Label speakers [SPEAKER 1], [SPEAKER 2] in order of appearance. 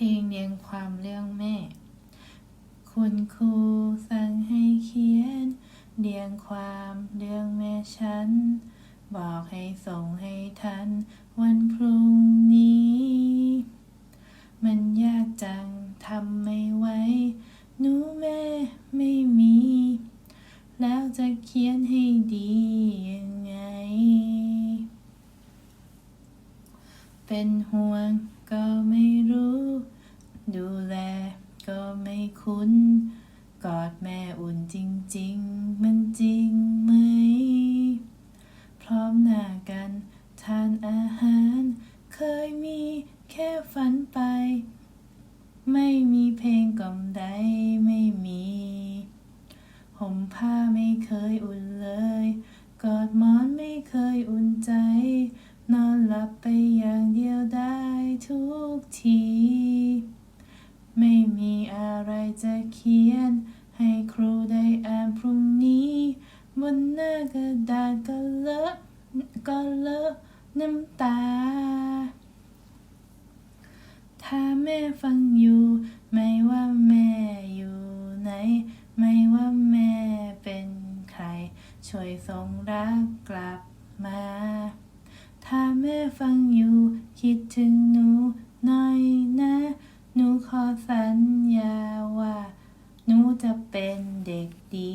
[SPEAKER 1] ลงเรียงความเรื่องแม่ คุณครูสั่งให้เขียน เรียงความเรื่องแม่ฉัน บอกให้ส่งให้ทัน วันพรุ่งนี้ มันยากจังทำไม่ไหวหนูแม่ไม่มี แล้วจะเขียนให้ดียังไง เป็นห่วงก็ไม่ คุ้น กอดแม่อุ่นจริง ๆ มันจริงไหม พร้อมหน้ากันทานอาหาร เคยมีแค่ฝันไป ไม่มีเพลงกล่อมใดไม่มีห่มผ้าไม่เคยอุ่นเลย กอดหมอนไม่เคยอุ่นใจ นอนหลับไปอย่างเดียวได้ทุกที มีอะไรจะเขียน ให้ครูได้อ่านพรุ่งนี้ บนหน้ากระดาษก็เลอะก็เลอะน้ำตา ถ้าแม่ฟังอยู่ ไม่ว่าแม่อยู่ไหน ไม่ว่าแม่เป็นใคร ช่วยส่งรักกลับมา ถ้าแม่ฟังอยู่คิดถึง ขอสัญญาว่า หนูจะเป็นเด็กดี